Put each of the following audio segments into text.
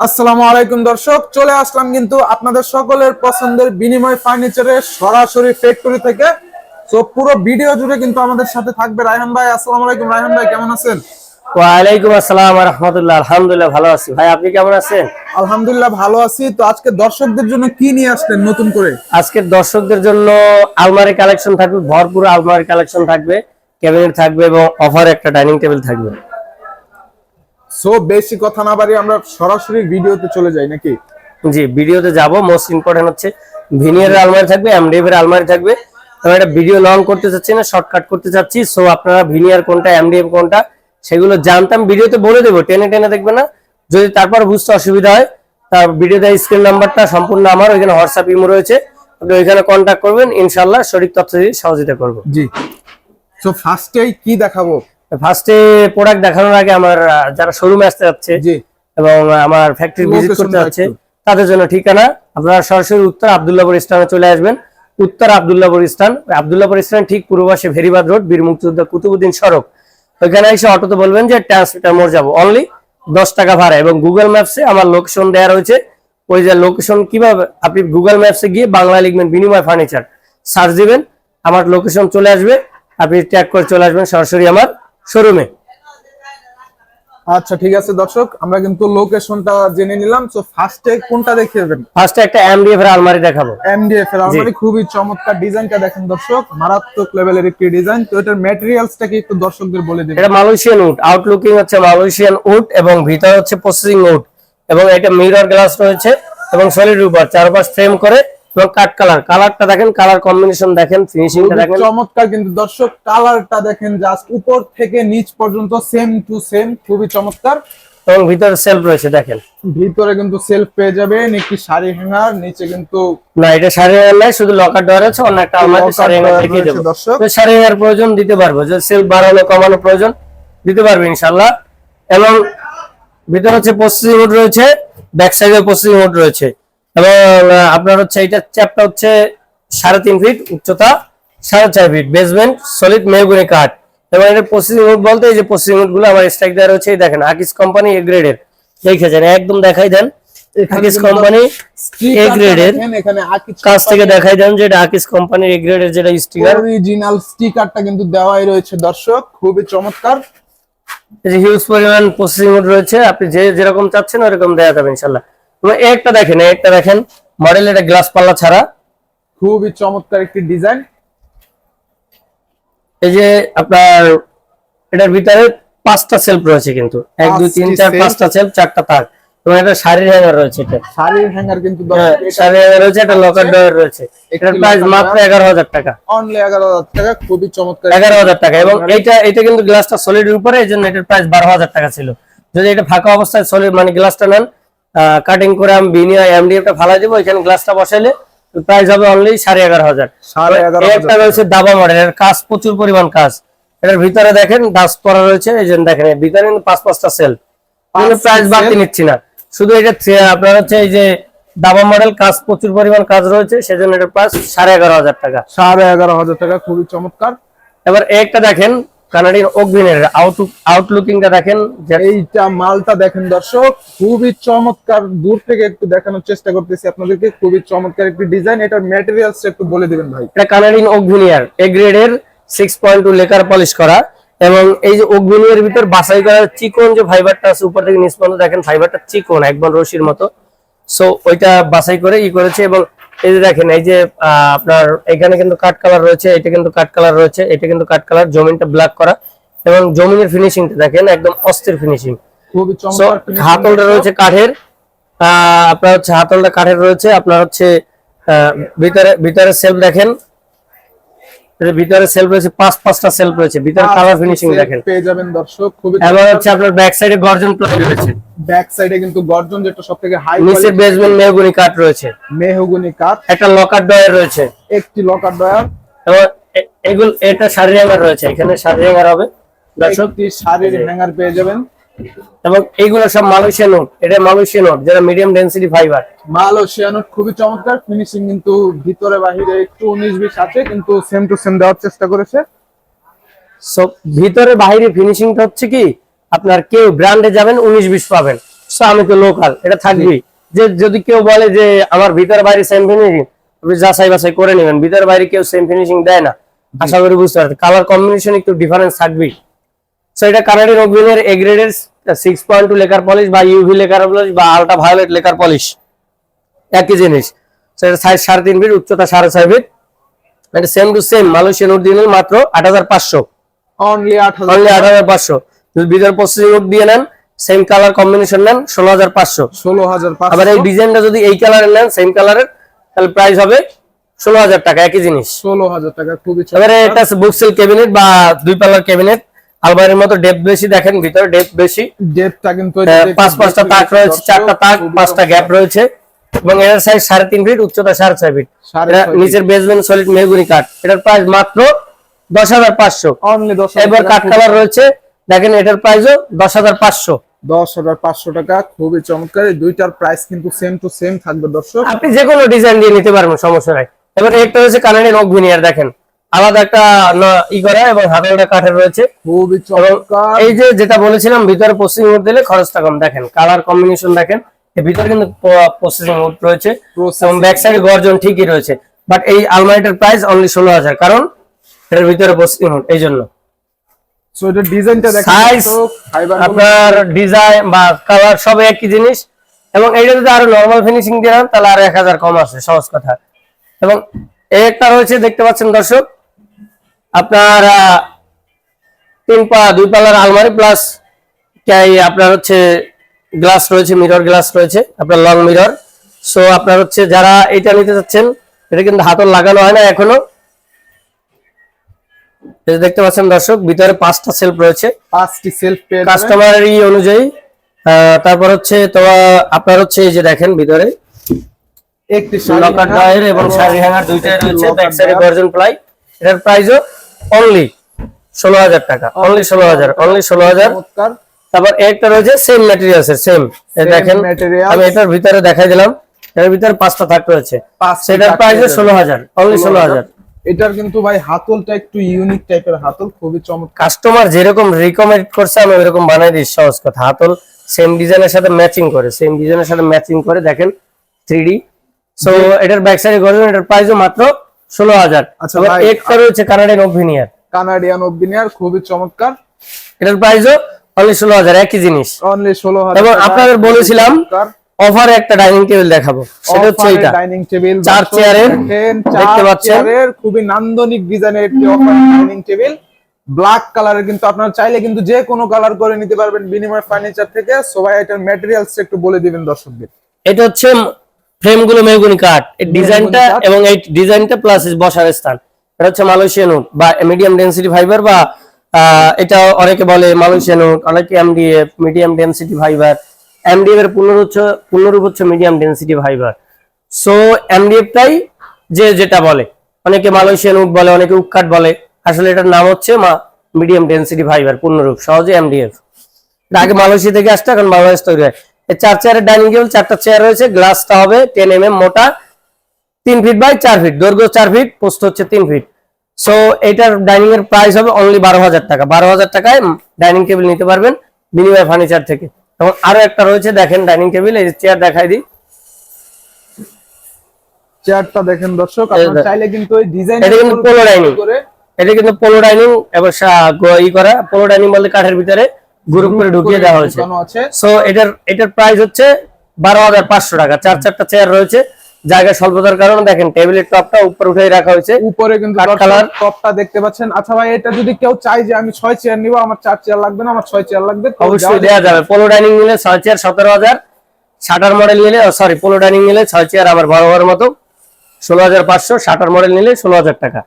আসসালামু আলাইকুম দর্শক চলে আসলাম কিন্তু আপনাদের সকলের পছন্দের বিনিময় ফার্নিচারের সরাসরি ফ্যাক্টরি থেকে। তো পুরো ভিডিও জুড়ে কিন্তু আমাদের সাথে থাকবে রায়হান ভাই। আসসালামু আলাইকুম রায়হান ভাই কেমন আছেন? ওয়ালাইকুম আসসালাম রহমতুল্লাহ আলহামদুলিল্লাহ ভালো আছি। ভাই আপনি কেমন আছেন? আলহামদুলিল্লাহ ভালো আছি। তো আজকে দর্শকদের জন্য কি নিয়ে আসলেন নতুন করে? আজকের দর্শকদের জন্য আলমারি কালেকশন থাকবে ভরপুর আলমারি কালেকশন থাকবে ক্যাবিনেট থাকবে এবং অফার একটা ডাইনিং টেবিল থাকবে। সো বেশি কথা না বাড়িয়ে আমরা সরাসরি ভিডিওতে চলে যাই নাকি? জি ভিডিওতে যাব। মোস্ট ইম্পর্টেন্ট হচ্ছে ভিনিয়ারের আলমারি থাকবে এমডিএফ এর আলমারি থাকবে। আমি একটা ভিডিও লং করতে চাচ্ছি না শর্টকাট করতে চাচ্ছি। সো আপনারা ভিনিয়ার কোনটা এমডিএফ কোনটা সেগুলো জানতাম। ভিডিওতে বলে দেবো টেনে টেনে দেখবে না। যদি তারপর বুঝতে অসুবিধা হয় তার ভিডিওতে স্ক্রিন নাম্বারটা সম্পূর্ণ আমার ওইখানে হোয়াটসঅ্যাপ ইমো রয়েছে। আপনি ওইখানে কন্ট্যাক্ট করবেন ইনশাল্লাহ সঠিক তথ্য দিয়ে সহযোগিতা করব। জি। সো ফার্স্টেই কি দেখাবো? ফার্স্টে প্রোডাক্ট দেখানোর আগে আমার যারা শোরুমে আসতে যাচ্ছে এবং আমার ফ্যাক্টরি ভিজিট করতে যাচ্ছে তাদের জন্য ঠিকানা আপনারা সরাসরি উত্তর আবদুল্লাপুর স্থানে চলে আসবেন। উত্তর আবদুল্লাপুর স্থান আবদুল্লাপুর স্থান ঠিক পূর্ব পাশে ভেরিবাদ রোড বীর মুক্তিযোদ্ধা কুতুবুদ্দিন সড়ক। ওইখানে এসে অটোতে বলবেন যে ট্রান্সমিটার মোড় যাব। অনলি দশ টাকা ভাড়া এবং গুগল ম্যাপসে আমার লোকেশন দেওয়া রয়েছে। ওই যে লোকেশন কীভাবে আপনি গুগল ম্যাপসে গিয়ে বাংলা লিখবেন বিনিময় ফার্নিচার সার্চ দিবেন আমার লোকেশন চলে আসবে। আপনি ট্যাগ করে চলে আসবেন সরাসরি আমার শোরুমে। আচ্ছা ঠিক আছে দর্শক আমরা কিন্তু লোকেশনটা জেনে নিলাম। তো ফার্স্টে কোনটা দেখিয়েবেন ফার্স্টে একটা এমডিএফ এর আলমারি দেখাবো। এমডিএফ এর আলমারি খুবই চমৎকার ডিজাইনটা দেখেন দর্শক। মারাত্মক লেভেলের একটি ডিজাইন। তো এটার ম্যাটেরিয়ালসটা কি একটু দর্শকদের বলে দিবেন? এটা মালয়েশিয়ান উড আউটলুকিং হচ্ছে মালয়েশিয়ান উড এবং ভিতরে হচ্ছে প্রসেসিং উড এবং এটা মিরর গ্লাস রয়েছে এবং সলিড উপর চারপাশ ফ্রেম করে এবং কাট কালার কালারটা দেখেন কালার কম্বিনেশন দেখেন ফিনিশিংটা দেখেন। চমৎকার কিন্তু দর্শক কালারটা দেখেন জাস্ট উপর থেকে নিচ পর্যন্ত সেম টু সেম খুবই চমৎকার। এবং ভিতরে সেলফ রয়েছে দেখেন। ভিতরে কিন্তু সেলফ পেয়ে যাবেন একটি শাড়ি হ্যাঙ্গার নিচে কিন্তু না এটা শাড়ি হ্যাঙ্গার নাই শুধু লকার ডোর আছে অন্য একটা আলমারিতে শাড়ি হ্যাঙ্গার দেখিয়ে দেবো। দর্শক। তো শাড়ি হ্যাঙ্গার প্রয়োজন দিতে পারব। যদি সেলফ বাড়ানো কমানো প্রয়োজন দিতে পারবে ইনশাল্লাহ এবং ভিতরে হচ্ছে প্রসেসিং উড রয়েছে ব্যাক সাইডে প্রসেসিং উড রয়েছে। এবং আপনার হচ্ছে এটা চ্যাপটা হচ্ছে সাড়ে তিন ফিট উচ্চতা সাড়ে চার ফিট বেসমেন্ট সলিড মেহগুনি কাঠ। এবং এটা প্রসেসিং বলতে এই যে প্রসেসিং উডগুলো আমার স্ট্রাইক দেওয়া রয়েছে এই দেখেন আকিস কোম্পানি এ গ্রেডের দেখেছেন একদম দেখাই দেন। আকিস কোম্পানি এ গ্রেডের কাছ থেকে দেখাই দেন যে এটা আকিস কোম্পানির এ গ্রেডের যেটা স্টিকার অরিজিনাল স্টিকারটা কিন্তু দেওয়াই রয়েছে দর্শক। খুবই চমৎকার। হিউজ পরিমাণ প্রসেসিং রয়েছে আপনি যে যেরকম চাচ্ছেন ওরকম দেওয়া যাবে একটা দেখেন একটা দেখেন। মডেল এটা গ্লাস পাল্লা ছাড়া। খুবই চমৎকার একটি ডিজাইন। এই যে আপনার এটার ভিতরে পাঁচটা সেলফ রয়েছে কিন্তু। এক দুই তিন চার পাঁচটা সেলফ চারটা তাক এবং এটা শাড়ির হ্যাঙ্গার রয়েছে এটা। শাড়ির হ্যাঙ্গার কিন্তু হ্যাঁ, শাড়ির হ্যাঙ্গার রয়েছে এটা লকার ডয়ার রয়েছে। এটার প্রাইস মাত্র এগারো হাজার টাকা। অনলি এগারো হাজার টাকা খুবই চমৎকার। এগারো হাজার টাকা। এবং এইটা এটা কিন্তু গ্লাসটা উপরে এই জন্য এটার প্রাইস বারো হাজার টাকা ছিল। যদি এটা ফাঁকা অবস্থায় সলিড মানে গ্লাসটা নেন কাটিং করে আমি বিনিয়া এমডিএফটা ফালাই দেবো এখানে গ্লাসটা বসাইলে প্রাইস হবে অনলি সাড়ে এগারো হাজার। একটা রয়েছে দাবা মডেল এর কাজ প্রচুর পরিমাণ কাজ। এটার ভিতরে দেখেন ডাস্ট করা রয়েছে এই যে দেখেন ভিতরে কিন্তু পাঁচ পাঁচটা সেল প্রাইস বাড়তি? নিচ্ছি না। শুধু এটা আপনার হচ্ছে এই যে দাবা মডেল কাজ প্রচুর পরিমাণ কাজ রয়েছে সেজন্য এটার প্রাইস সাড়ে এগারো হাজার টাকা। সাড়ে এগারো হাজার টাকা খুবই চমৎকার। এবার একটা দেখেন কানাডিয়ান অগ্নিনের আউট আউটলুকিংটা দেখেন এইটা মালটা দেখেন দর্শক খুবই চমৎকার দূর থেকে একটু দেখানোর চেষ্টা করতেছি আপনাদেরকে খুবই চমৎকার একটি ডিজাইন এটার ম্যাটেরিয়ালস একটু বলে দিবেন ভাই। এটা কানাডিয়ান অগ্নিয়ার এ গ্রেডের six point two lacquer polish করা এবং এই যে অগ্নিয়ার ভিতর বাছাই করা চিকন যে ফাইবারটা আছে উপর থেকে নিচ পর্যন্ত দেখেন ফাইবারটা চিকন একবার রশির মতো। সো ওইটা বাছাই করে ই করেছে এবং এই যে দেখেন এই যে আপনার এখানে কিন্তু কাট কালার রয়েছে এটা কিন্তু কাট কালার রয়েছে এটা কিন্তু কাট কালার জমিনটা ব্ল্যাক করা এবং জমিনের ফিনিশিংটা দেখেন একদম অস্থির ফিনিশিং হাতলটা রয়েছে। কাঠের আহ, আপনার হচ্ছে হাতলটা কাঠের রয়েছে আপনার হচ্ছে আহ, ভিতরে ভিতরে সেলফ দেখেন ভিতরে সেলফ রয়েছে পাঁচ পাঁচটা সেলফ রয়েছে। ভিতরে কালার ফিনিশিং দেখেন। পেয়ে যাবেন দর্শক খুবই এবার হচ্ছে আপনার ব্যাক সাইডে গর্জন প্লাই রয়েছে। ব্যাক সাইডে কিন্তু গর্জন যেটা সব থেকে হাই নিচে বেসমেন্ট মেহগুনি কাঠ রয়েছে। মেহগুনি কাঠ। একটা লকার ডয়ার রয়েছে। একটি লকার ডয়ার এবং এগুলো এটা শাড়ি হ্যাঙ্গার রয়েছে। এখানে শাড়ি হ্যাঙ্গার হবে। দর্শক শাড়ির হ্যাঙ্গার পেয়ে যাবেন। এবং এইগুলো সব মালয়েশিয়ান নোট। এটা মালয়েশিয়ান নোট যেটা মিডিয়াম ডেন্সিটি ফাইবার মালয়েশিয়ানো খুবই চমৎকার। ফিনিশিং কিন্তু ভিতরে বাহিরে একটু উনিশ বিশ আছে কিন্তু সেম টু সেম দেওয়ার চেষ্টা করেছে। সো ভিতরে বাইরে ফিনিশিংটা হচ্ছে কি আপনার কেউ ব্র্যান্ডে যাবেন উনিশ বিশ পাবেন। সো আমি তো লোকাল এটা থাকবেই। যে যদি কেউ বলে যে আমার ভিতর বাইরে সেম ফিনিশিং আপনি যাচাই বাছাই করে নেবেন। ভিতর বাইরে কেউ সেম ফিনিশিং দেয় না। আশা করি বুঝতে পারছেন। কালার কম্বিনেশন একটু ডিফারেন্স থাকবেই। সো এটা কানাডিয়ান অগ্রিনের এ গ্রেডের six point two lacquer polish বা ইউভি লেকার পলিশ বা আলট্রা ভায়োলেট লেকার পলিশ একই জিনিস। সেটা সাইজ সাড়ে তিন ফিট উচ্চতা সাড়ে ছয় ফিট এটা same to same Malaysian original মাত্র আট হাজার পাঁচশো। অনলি আট হাজার অনলি আট হাজার পাঁচশো। যদি ভিতর প্রসেসিং উড দিয়ে নেন সেম কালার কম্বিনেশন নেন ষোলো হাজার পাঁচশো। ষোলো হাজার আবার এই ডিজাইনটা যদি এই কালারের নেন সেম কালারের তাহলে প্রাইস হবে ষোলো হাজার টাকা একই জিনিস। ষোলো হাজার টাকা খুবই এবারে। এটা বুকসেল ক্যাবিনেট বা দুই পাল্লার ক্যাবিনেট আলমারির মতো ডেপ বেশি দেখেন ভিতরে ডেপ বেশি। ডেপটা কিন্তু পাঁচ পাঁচটা তাক রয়েছে চারটা তাক পাঁচটা গ্যাপ রয়েছে। এবং এটার সাইজ সাড়ে তিন ফিট উচ্চতা সাড়ে ছয় ফিট। নিচের বেসমেন্ট সলিড মেহগুনি কাঠ। এটার প্রাইস মাত্র দশ হাজার পাঁচশো। এবার কাঠ কালার রয়েছে দেখেন এটার প্রাইসও দশ হাজার পাঁচশো। দশ হাজার পাঁচশো টাকা খুবই চমৎকার। এই দুইটার প্রাইস কিন্তু সেম টু সেম থাকবে দর্শক। আপনি যে কোনো ডিজাইন দিয়ে নিতে পারবেন সমস্যা নাই। এবার একটা হচ্ছে কানাডিয়ান ওক ভিনিয়ার দেখেন। আলাদা একটা ই করা এবং হাতের কাঠের রয়েছে। খুবই চমৎকার এই যে যেটা বলেছিলাম ভিতরে প্রসেসিং উড দিলে খরচটা কম। দেখেন কালার কম্বিনেশন দেখেন ভিতরে কিন্তু প্রসেসিং উড রয়েছে। এবং ব্যাক সাইডে গর্জন ঠিকই রয়েছে। বাট এই আলমারিটার প্রাইস অনলি ষোলো হাজার কারণ এটার ভিতরে প্রসেসিং উড এই জন্য। সো এটা ডিজাইনটা দেখেন আপনার ডিজাইন বা কালার সব একই জিনিস। এবং এইটা যদি আরও নর্মাল ফিনিশিং দিয়ে তাহলে আরও এক হাজার কম আছে সহজ কথা। এবং এই একটা রয়েছে দেখতে পাচ্ছেন দর্শক আপনার তিন পা দুই পাল্লার আলমারি প্লাস আপনার হচ্ছে গ্লাস রয়েছে মিরর গ্লাস রয়েছে আপনার লং মিরর সো আপনার হচ্ছে যারা এটা নিতে চাচ্ছেন এটা কিন্তু হাতল লাগানো হয় না এখনও। দেখতে পাচ্ছেন দর্শক ভিতরে পাঁচটা সেলফ রয়েছে। পাঁচটি সেলফ। কাস্টমারের ই অনুযায়ী আহ, তারপর হচ্ছে তোমার আপনার হচ্ছে এই যে দেখেন ভিতরে। একটি লকার ড্রয়ার এবং শাড়ি হ্যাঙ্গার দুইটাই রয়েছে locker ব্যাক সাইডে গর্জন প্লাই এটার প্রাইসও অনলি ষোলো হাজার টাকা। অনলি ষোলো হাজার অনলি ষোলো হাজার। তারপর একটা রয়েছে সেম ম্যাটেরিয়ালস এর সেম দেখেন আমি এটার ভিতরে দেখাই দিলাম। এর ভিতরে পাঁচটা থাক রয়েছে। সেটার প্রাইস ষোলো হাজার অনলি ষোলো হাজার। এটার কিন্তু ভাই হাতলটা একটু ইউনিক টাইপের হাতল খুবই চমৎকার। কাস্টমার যেরকম রিকমেন্ড করছে আমি বানাই দিই সহজ কথা। হাতল সেম ডিজাইনের সাথে ম্যাচিং করে সেম ডিজাইনের সাথে ম্যাচিং করে দেখেন থ্রি সো এটার ব্যাক সাইডে এটার প্রাইসও মাত্র ষোলো হাজার। আচ্ছা একটা রয়েছে কানাডিয়ান ওভিনিয়ার কানাডিয়ান অবিনিয়ার খুবই চমৎকার। এটার প্রাইসও অনলি ষোলো হাজার একই জিনিস। অনলি ষোলো এবং আপনাদের বলেছিলাম অফারে একটা ডাইনিং টেবিল দেখাবো। সেটা হচ্ছে এটা ডাইনিং টেবিল চার চেয়ারের দেখতে পাচ্ছেন। খুবই নান্দনিক ডিজাইনের একটি অফার ডাইনিং টেবিল ব্ল্যাক কালারের কিন্তু আপনারা চাইলে কিন্তু যে কোনো কালার করে নিতে পারবেন বিনিময় ফার্নিচার থেকে। সবাই এটার ম্যাটেরিয়ালস একটু বলে দিবেন দর্শকদের। এটা হচ্ছে ফ্রেমগুলো মেহগুনি কাঠ। এই ডিজাইনটা এবং এই ডিজাইনটা প্লাস বসার স্থান। এটা হচ্ছে মালয়েশিয়ান উড বা মিডিয়াম ডেন্সিটি ফাইবার বা এটা অনেকে বলে মালয়েশিয়ান উড অনেকে MDF medium density fibre MDF এর পূর্ণরূপ হচ্ছে পূর্ণরূপ হচ্ছে মিডিয়াম ডেন্সিটি ফাইবার সো এমডিএফটাই যে যেটা বলে। অনেকে মালয়েশিয়ান উড বলে অনেকে উড বলে। আসলে এটার নাম হচ্ছে মা মিডিয়াম ডেন্সিটি ফাইবার পূর্ণরূপ সহজে এমডিএফ এটা আগে মালয়েশিয়া থেকে আসতো এখন বাংলাদেশ তৈরি হয়। চার চেয়ারের ডাইনিং টেবিল চারটা চেয়ার রয়েছে গ্লাসটা হবে টেন এম এম মোটা তিন ফিট বাই চার ফিট দৈর্ঘ্য চার ফিট পোস্ত হচ্ছে তিন ফিট সো এটার ডাইনিং এর প্রাইস হবে অনলি বারো হাজার টাকা। বারো হাজার টাকায় ডাইনিং টেবিল নিতে পারবেন বিনিময় ফার্নিচার থেকে। এবং আরও একটা রয়েছে দেখেন ডাইনিং টেবিল এই চেয়ার দেখাই দিই। চেয়ারটা দেখেন দর্শক আপনারা চাইলে কিন্তু এই ডিজাইন এটা কিন্তু। এটা পোলো ডাইনিং এবার ই করা পোলো ডাইনিং বলতে কাঠের ভিতরে। গ্রুপ করে ঢুকিয়ে দেওয়া হয়েছে। সো এটার এটার প্রাইস হচ্ছে বারো হাজার পাঁচশো টাকা। চার চারটা চেয়ার রয়েছে। জায়গা স্বল্পতার কারণে দেখেন টেবিলের টপটা উপর উঠে রাখা হয়েছে। উপরে কিন্তু কালার। টপটা দেখতে পাচ্ছেন। আচ্ছা ভাই এটা যদি কেউ চায় যে আমি ছয় চেয়ার নিব আমার চার চেয়ার লাগবে না আমার ছয় চেয়ার লাগবে অবশ্যই দেওয়া যাবে। পোলো ডাইনিং নিলে ছয় চেয়ার সতেরো হাজার। শাটার মডেল নিলে সরি পোলো ডাইনিং নিলে ছয় চেয়ার আবার বারো হাজার মতো ষোলো হাজার পাঁচশো। শাটার মডেল নিলে ষোলো হাজার টাকা।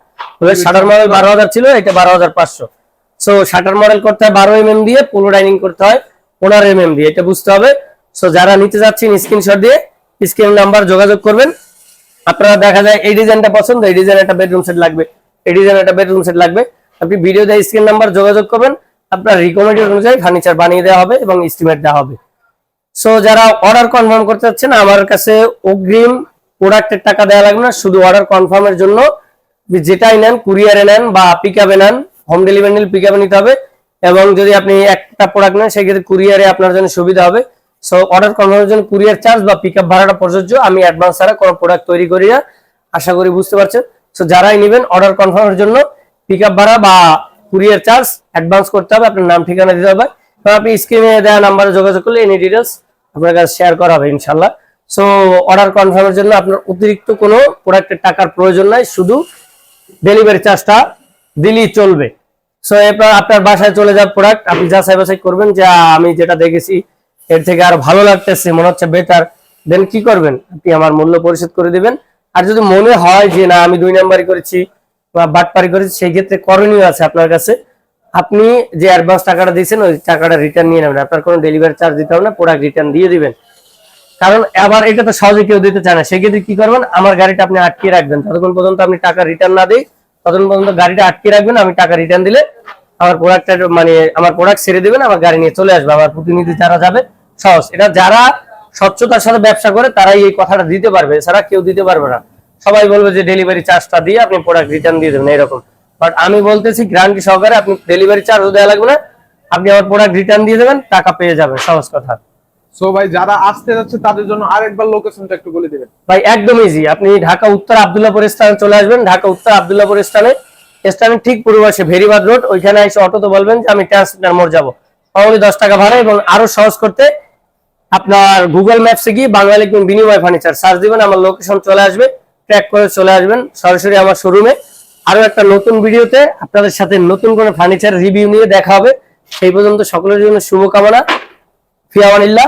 শাটার মডেল বারো হাজার ছিল এটা বারো হাজার পাঁচশো। সো শাটার মডেল করতে হয় বারো এম দিয়ে পোলো ডাইনিং করতে হয় পনেরো এম দিয়ে, এটা বুঝতে হবে। সো যারা নিতে যাচ্ছেন স্ক্রিনশট দিয়ে স্ক্রিন নাম্বার যোগাযোগ করবেন। আপনারা দেখা যায় এই ডিজাইনটা পছন্দ, এই ডিজাইন একটা বেডরুম সেট লাগবে, এই ডিজাইন একটা বেডরুম সেট লাগবে। আপনি ভিডিও দিয়ে স্ক্রিন নাম্বার যোগাযোগ করবেন, আপনার রিকমেন্ডেড অনুযায়ী ফার্নিচার বানিয়ে দেওয়া হবে এবং এস্টিমেট দেওয়া হবে। সো যারা অর্ডার কনফার্ম করতে চাচ্ছেন আমার কাছে অগ্রিম প্রোডাক্টের টাকা দেওয়া লাগবে না, শুধু অর্ডার কনফার্মের জন্য। যেটাই নেন কুরিয়ারে নেন বা পিক আপে নেন হোম ডেলিভারি নিলে পিক নিতে হবে এবং যদি আপনি একটা প্রোডাক্ট নেন, সেক্ষেত্রে কুরিয়ারে আপনার জন্য সুবিধা হবে। সো অর্ডার কনফার্মের জন্য কুরিয়ার চার্জ বা পিক ভাড়াটা প্রযোজ্য। আমি অ্যাডভান্স ছাড়া কোনো প্রোডাক্ট তৈরি করি না। আশা করি বুঝতে পারছেন? সো যারাই নেবেন অর্ডার কনফার্মের জন্য পিক ভাড়া বা কুরিয়ার চার্জ অ্যাডভান্স করতে হবে। আপনার নাম, ঠিকানা দিতে হবে। এবং আপনি স্ক্রিনে দেওয়া নাম্বারে যোগাযোগ করলে এনি ডিটেলস আপনার কাছে শেয়ার করা হবে ইনশাল্লাহ সো অর্ডার কনফার্মের জন্য আপনার অতিরিক্ত কোনো প্রোডাক্টের টাকার প্রয়োজন নাই। শুধু ডেলিভারি চার্জটা দিলেই চলবে। সো এরপর আপনার বাসায় চলে যাওয়ার প্রোডাক্ট আপনি যাচাই বাছাই করবেন, যে আমি যেটা দেখেছি, এর থেকে আর ভালো লাগতেছে, মনে হচ্ছে বেটার দেন কি করবেন? আপনি আমার মূল্য পরিশোধ করে দিবেন। আর যদি মনে হয় যে, না, আমি দুই নাম্বারই করেছি বা বাটপারি করেছি, সেই ক্ষেত্রে করণীয় আছে আপনার কাছে। আপনি যে অ্যাডভান্স টাকাটা দিয়েছেন, ওই টাকাটা রিটার্ন নিয়ে নেবেন। আপনার কোনো ডেলিভারি চার্জ দিতে হবে না প্রোডাক্ট রিটার্ন দিয়ে দিবেন। কারণ আবার এটা তো সহজে কেউ দিতে চায় না। সেক্ষেত্রে কি করবেন? আমার গাড়িটা আপনি আটকে রাখবেন। ততক্ষণ পর্যন্ত আপনি টাকা রিটার্ন না দিই ততক্ষণ পর্যন্ত গাড়িটা আটকে রাখবেন, আমি টাকা রিটার্ন দিলে আমার প্রোডাক্টটা মানে আমার প্রোডাক্ট ছেড়ে দেবেন আমার গাড়ি নিয়ে চলে আসবে আমার প্রতিনিধি যারা যাবে, সহজ। এটা যারা স্বচ্ছতার সাথে ব্যবসা করে, তারাই এই কথাটা দিতে পারবে, এছাড়া কেউ দিতে পারবে না। সবাই বলবে যে ডেলিভারি চার্জটা দিয়ে আপনি প্রোডাক্ট রিটার্ন দিয়ে দেবেন এরকম বাট আমি বলতেছি গ্যারান্টি সহকারে আপনি ডেলিভারি চার্জও দেওয়া লাগবে না, আপনি আমার প্রোডাক্ট রিটার্ন দিয়ে দেবেন, টাকা পেয়ে যাবেন, সহজ কথা। যারা আসতে যাচ্ছে, তাদের জন্য লোকেশনটা একটু বলে ভাই আপনি ঢাকা, উত্তর স্থানে আসবেন। ঢাকা, উত্তর স্থানে। ঠিক রোড। ওইখানে বলবেন যে, আমি দশ টাকা ভাড়া এবং আরও সহজ করতে আপনার গুগল ম্যাপসে গিয়ে Bangali king Binimoy furniture search দিবেন, আমার লোকেশন চলে আসবে। ট্র্যাক করে চলে আসবেন সরাসরি আমার শোরুমে আরও একটা নতুন ভিডিওতে আপনাদের সাথে নতুন কোনো ফার্নিচার রিভিউ নিয়ে দেখা হবে। সেই পর্যন্ত সকলের জন্য শুভকামনা। ফিয়ামানিল্লাহ